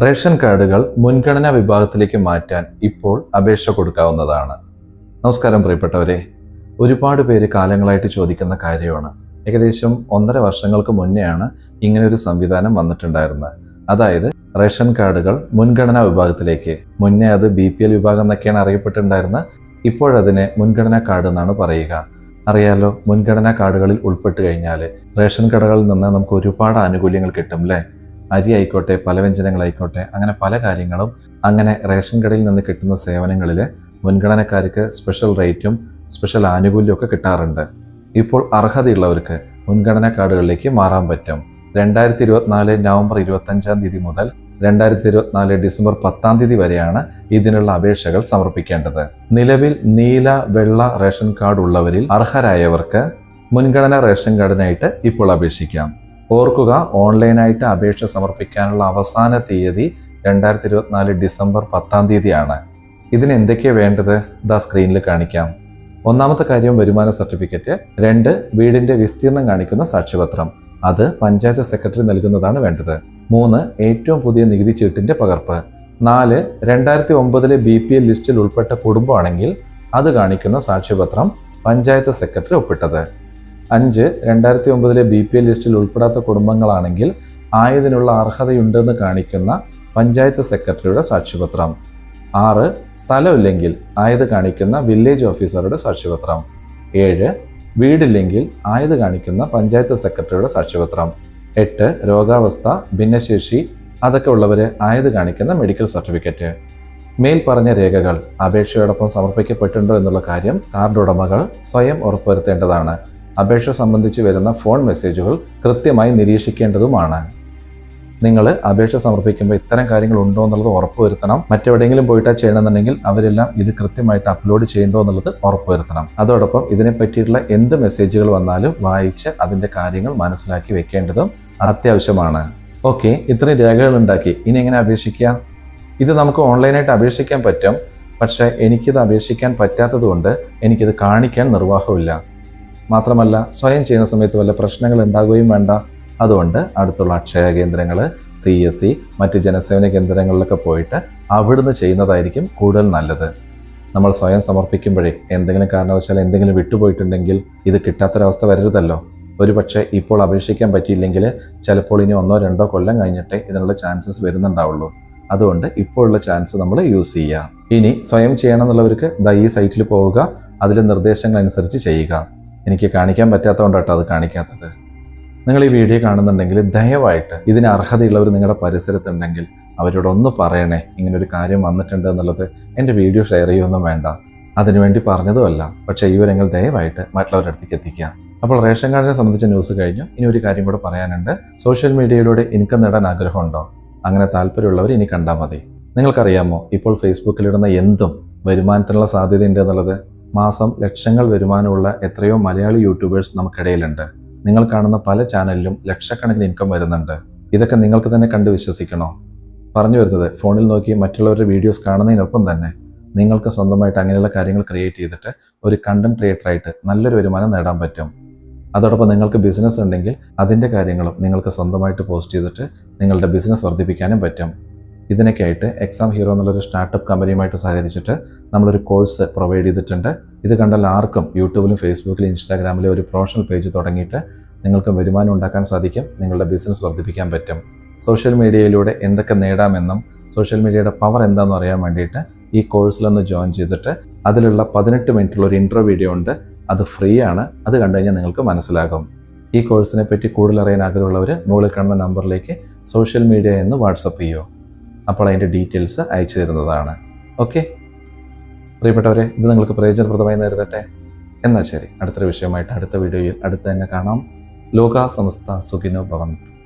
Ration കാർഡുകൾ മുൻഗണനാ വിഭാഗത്തിലേക്ക് മാറ്റാൻ ഇപ്പോൾ അപേക്ഷ കൊടുക്കാവുന്നതാണ്. നമസ്കാരം പ്രിയപ്പെട്ടവരെ. ഒരുപാട് പേര് കാലങ്ങളായിട്ട് ചോദിക്കുന്ന കാര്യമാണ്. ഏകദേശം ഒന്നര വർഷങ്ങൾക്ക് മുന്നെയാണ് ഇങ്ങനെ ഒരു സംവിധാനം വന്നിട്ടുണ്ടായിരുന്നത്. അതായത് റേഷൻ കാർഡുകൾ മുൻഗണനാ വിഭാഗത്തിലേക്ക് മുന്നേ അത് ബി പി എൽ വിഭാഗം എന്നൊക്കെയാണ് അറിയപ്പെട്ടിട്ടുണ്ടായിരുന്നത് ഇപ്പോഴതിനെ മുൻഗണനാ കാർഡ് എന്നാണ് പറയുക. അറിയാലോ മുൻഗണനാ കാർഡുകളിൽ ഉൾപ്പെട്ട് കഴിഞ്ഞാൽ റേഷൻ കടകളിൽ നിന്ന് നമുക്ക് ഒരുപാട് ആനുകൂല്യങ്ങൾ കിട്ടും അല്ലേ? അരി ആയിക്കോട്ടെ പലവ്യഞ്ജനങ്ങളായിക്കോട്ടെ അങ്ങനെ പല കാര്യങ്ങളും അങ്ങനെ റേഷൻ കടയിൽ നിന്ന് കിട്ടുന്ന സേവനങ്ങളിൽ മുൻഗണനക്കാർക്ക് സ്പെഷ്യൽ റേറ്റും സ്പെഷ്യൽ ആനുകൂല്യവും ഒക്കെ കിട്ടാറുണ്ട്. ഇപ്പോൾ അർഹതയുള്ളവർക്ക് മുൻഗണനാ കാർഡുകളിലേക്ക് മാറാൻ പറ്റും. രണ്ടായിരത്തി ഇരുപത്തിനാല് നവംബർ ഇരുപത്തഞ്ചാം തീയതി മുതൽ രണ്ടായിരത്തി ഇരുപത്തിനാല് ഡിസംബർ പത്താം തീയതി വരെയാണ് ഇതിനുള്ള അപേക്ഷകൾ സമർപ്പിക്കേണ്ടത്. നിലവിൽ നീല വെള്ള റേഷൻ കാർഡ് ഉള്ളവരിൽ അർഹരായവർക്ക് മുൻഗണന റേഷൻ കാർഡിനായിട്ട് ഇപ്പോൾ അപേക്ഷിക്കാം. ഓർക്കുക ഓൺലൈനായിട്ട് അപേക്ഷ സമർപ്പിക്കാനുള്ള അവസാന തീയതി രണ്ടായിരത്തി ഇരുപത്തിനാല് ഡിസംബർ പത്താം തീയതിയാണ്. ഇതിന് എന്തൊക്കെയാണ് വേണ്ടത്? ദാ സ്ക്രീനിൽ കാണിക്കാം. ഒന്നാമത്തെ കാര്യം വരുമാന സർട്ടിഫിക്കറ്റ്. രണ്ട് വീടിന്റെ വിസ്തീർണം കാണിക്കുന്ന സാക്ഷ്യപത്രം. അത് പഞ്ചായത്ത് സെക്രട്ടറി നൽകുന്നതാണ് വേണ്ടത്. മൂന്ന് ഏറ്റവും പുതിയ നികുതി ചീട്ടിന്റെ പകർപ്പ്. നാല് രണ്ടായിരത്തി ഒമ്പതിലെ ബി പി എൽ ലിസ്റ്റിൽ ഉൾപ്പെട്ട കുടുംബമാണെങ്കിൽ അത് കാണിക്കുന്ന സാക്ഷ്യപത്രം പഞ്ചായത്ത് സെക്രട്ടറി ഒപ്പിട്ടത്. അഞ്ച് രണ്ടായിരത്തി ഒമ്പതിലെ ബി പി എൽ ലിസ്റ്റിൽ ഉൾപ്പെടാത്ത കുടുംബങ്ങളാണെങ്കിൽ ആയതിനുള്ള അർഹതയുണ്ടെന്ന് കാണിക്കുന്ന പഞ്ചായത്ത് സെക്രട്ടറിയുടെ സാക്ഷ്യപത്രം. ആറ് സ്ഥലമില്ലെങ്കിൽ ആയത് കാണിക്കുന്ന വില്ലേജ് ഓഫീസറുടെ സാക്ഷ്യപത്രം. ഏഴ് വീടില്ലെങ്കിൽ ആയത് കാണിക്കുന്ന പഞ്ചായത്ത് സെക്രട്ടറിയുടെ സാക്ഷ്യപത്രം. എട്ട് രോഗാവസ്ഥ ഭിന്നശേഷി അതൊക്കെ ഉള്ളവർ ആയത് കാണിക്കുന്ന മെഡിക്കൽ സർട്ടിഫിക്കറ്റ്. മേൽ പറഞ്ഞ രേഖകൾ അപേക്ഷയോടൊപ്പം സമർപ്പിക്കപ്പെട്ടിട്ടുണ്ടോ എന്നുള്ള കാര്യം കാർഡ് ഉടമകൾ സ്വയം ഉറപ്പുവരുത്തേണ്ടതാണ്. അപേക്ഷ സംബന്ധിച്ച് വരുന്ന ഫോൺ മെസ്സേജുകൾ കൃത്യമായി നിരീക്ഷിക്കേണ്ടതുമാണ്. നിങ്ങൾ അപേക്ഷ സമർപ്പിക്കുമ്പോൾ ഇത്തരം കാര്യങ്ങൾ ഉണ്ടോ എന്നുള്ളത് ഉറപ്പുവരുത്തണം മറ്റെവിടെയെങ്കിലും പോയിട്ടാ ചെയ്യണമെന്നുണ്ടെങ്കിൽ അവരെല്ലാം ഇത് കൃത്യമായിട്ട് അപ്ലോഡ് ചെയ്യണ്ടോ എന്നുള്ളത് ഉറപ്പുവരുത്തണം അതോടൊപ്പം ഇതിനെ പറ്റിയിട്ടുള്ള എന്ത് മെസ്സേജുകൾ വന്നാലും വായിച്ച് അതിന്റെ കാര്യങ്ങൾ മനസ്സിലാക്കി വെക്കേണ്ടതും അത്യാവശ്യമാണ്. ഓക്കെ ഇത്രയും രേഖകൾ ഉണ്ടാക്കി. ഇനി എങ്ങനെ അപേക്ഷിക്കാം ഇത് നമുക്ക് ഓൺലൈനായിട്ട് അപേക്ഷിക്കാൻ പറ്റും. പക്ഷേ എനിക്കിത് അപേക്ഷിക്കാൻ പറ്റാത്തത് കൊണ്ട് എനിക്കിത് കാണിക്കാൻ നിർവാഹമില്ല. മാത്രമല്ല സ്വയം ചെയ്യുന്ന സമയത്ത് വല്ല പ്രശ്നങ്ങൾ ഉണ്ടാകുകയും വേണ്ട. അതുകൊണ്ട് അടുത്തുള്ള അക്ഷയ കേന്ദ്രങ്ങൾ സി എസ് സി മറ്റ് ജനസേവന കേന്ദ്രങ്ങളിലൊക്കെ പോയിട്ട് അവിടുന്ന് ചെയ്യുന്നതായിരിക്കും കൂടുതൽ നല്ലത്. നമ്മൾ സ്വയം സമർപ്പിക്കുമ്പോഴേ എന്തെങ്കിലും കാരണവശാൽ എന്തെങ്കിലും വിട്ടുപോയിട്ടുണ്ടെങ്കിൽ ഇത് കിട്ടാത്തൊരവസ്ഥ വരരുതല്ലോ. ഒരു പക്ഷേ ഇപ്പോൾ അപേക്ഷിക്കാൻ പറ്റിയില്ലെങ്കിൽ ചിലപ്പോൾ ഇനി ഒന്നോ രണ്ടോ കൊല്ലം കഴിഞ്ഞിട്ടേ ഇതിനുള്ള ചാൻസസ് വരുന്നുണ്ടാവുള്ളൂ. അതുകൊണ്ട് ഇപ്പോഴുള്ള ചാൻസ് നമ്മൾ യൂസ് ചെയ്യുക. ഇനി സ്വയം ചെയ്യണം എന്നുള്ളവർക്ക് ദാ സൈറ്റിൽ പോവുക. അതിലെ നിർദ്ദേശങ്ങൾ അനുസരിച്ച് ചെയ്യുക. എനിക്ക് കാണിക്കാൻ പറ്റാത്തതുകൊണ്ടാട്ടോ അത് കാണിക്കാത്തത്. നിങ്ങൾ ഈ വീഡിയോ കാണുന്നുണ്ടെങ്കിൽ ദയവായിട്ട് ഇതിന് അർഹതയുള്ളവർ നിങ്ങളുടെ പരിസരത്തുണ്ടെങ്കിൽ അവരോട് ഒന്ന് പറയണേ ഇങ്ങനെ ഒരു കാര്യം വന്നിട്ടുണ്ട് എന്നുള്ളത് എന്റെ വീഡിയോ ഷെയർ ചെയ്യുമൊന്നും വേണ്ട. അതിനുവേണ്ടി പറഞ്ഞതുമല്ല പക്ഷേ ഈ വിവരങ്ങൾ ദയവായിട്ട് മറ്റുള്ളവരുടെ അടുത്തേക്ക് എത്തിക്കുക. അപ്പോൾ റേഷൻ കാർഡിനെ സംബന്ധിച്ച ന്യൂസ് കഴിഞ്ഞു. ഇനി ഒരു കാര്യം കൂടെ പറയാനുണ്ട്. സോഷ്യൽ മീഡിയയിലൂടെ ഇൻകം നേടാൻ ആഗ്രഹമുണ്ടോ? അങ്ങനെ താല്പര്യമുള്ളവർ ഇനി കണ്ടാൽ മതി. നിങ്ങൾക്കറിയാമോ ഇപ്പോൾ ഫേസ്ബുക്കിലിടുന്ന എന്തും വരുമാനത്തിനുള്ള സാധ്യതയുണ്ട് എന്നുള്ളത്? മാസം ലക്ഷങ്ങൾ വരുമാനമുള്ള എത്രയോ മലയാളി യൂട്യൂബേഴ്സ് നമുക്കിടയിലുണ്ട്. നിങ്ങൾ കാണുന്ന പല ചാനലിലും ലക്ഷക്കണക്കിന് ഇൻകം വരുന്നുണ്ട്. ഇതൊക്കെ നിങ്ങൾക്ക് തന്നെ കണ്ട് വിശ്വസിക്കണോ? പറഞ്ഞു വരുന്നത് ഫോണിൽ നോക്കി മറ്റുള്ളവരുടെ വീഡിയോസ് കാണുന്നതിനൊപ്പം തന്നെ നിങ്ങൾക്ക് സ്വന്തമായിട്ട് അങ്ങനെയുള്ള കാര്യങ്ങൾ ക്രിയേറ്റ് ചെയ്തിട്ട് ഒരു കണ്ടന്റ് ക്രിയേറ്ററായിട്ട് നല്ലൊരു വരുമാനം നേടാൻ പറ്റും. അതോടൊപ്പം നിങ്ങൾക്ക് ബിസിനസ് ഉണ്ടെങ്കിൽ അതിന്റെ കാര്യങ്ങളും നിങ്ങൾക്ക് സ്വന്തമായിട്ട് പോസ്റ്റ് ചെയ്തിട്ട് നിങ്ങളുടെ ബിസിനസ് വർദ്ധിപ്പിക്കാനും പറ്റും. ഇതിനൊക്കെ ആയിട്ട് എക്സാം ഹീറോ എന്നുള്ളൊരു സ്റ്റാർട്ടപ്പ് കമ്പനിയുമായിട്ട് സഹകരിച്ചിട്ട് നമ്മളൊരു കോഴ്സ് പ്രൊവൈഡ് ചെയ്തിട്ടുണ്ട്. ഇത് കണ്ടാൽ ആർക്കും യൂട്യൂബിലും ഫേസ്ബുക്കിലും ഇൻസ്റ്റാഗ്രാമിലും ഒരു പ്രൊഫഷണൽ പേജ് തുടങ്ങിയിട്ട് നിങ്ങൾക്ക് വരുമാനം ഉണ്ടാക്കാൻ സാധിക്കും നിങ്ങളുടെ ബിസിനസ് വർദ്ധിപ്പിക്കാൻ പറ്റും. സോഷ്യൽ മീഡിയയിലൂടെ എന്തൊക്കെ നേടാമെന്നും സോഷ്യൽ മീഡിയയുടെ പവർ എന്താണെന്ന് അറിയാൻ വേണ്ടിയിട്ട് ഈ കോഴ്സിലൊന്ന് ജോയിൻ ചെയ്തിട്ട് അതിലുള്ള പതിനെട്ട് മിനിറ്റുള്ള ഒരു ഇൻട്രോ വീഡിയോ ഉണ്ട്. അത് ഫ്രീ ആണ്. അത് കണ്ടു കഴിഞ്ഞാൽ നിങ്ങൾക്ക് മനസ്സിലാകും. ഈ കോഴ്സിനെ പറ്റി കൂടുതൽ അറിയാൻ ആഗ്രഹമുള്ളവർ മുകളിൽ കാണുന്ന നമ്പറിലേക്ക് സോഷ്യൽ മീഡിയ എന്ന് വാട്സപ്പ് ചെയ്യുമോ അപ്പോൾ അതിന്റെ ഡീറ്റെയിൽസ് അയച്ചു തരുന്നതാണ്. ഓക്കെ? പ്രിയപ്പെട്ടവരെ ഇത് നിങ്ങൾക്ക് പ്രയോജനപ്രദമായി നേരിടട്ടെ? എന്നാൽ ശരി അടുത്തൊരു വിഷയമായിട്ട് അടുത്ത വീഡിയോയിൽ അടുത്ത് തന്നെ കാണാം. ലോകാ സമസ്ത സുഖിനോ ഭവന്ത്.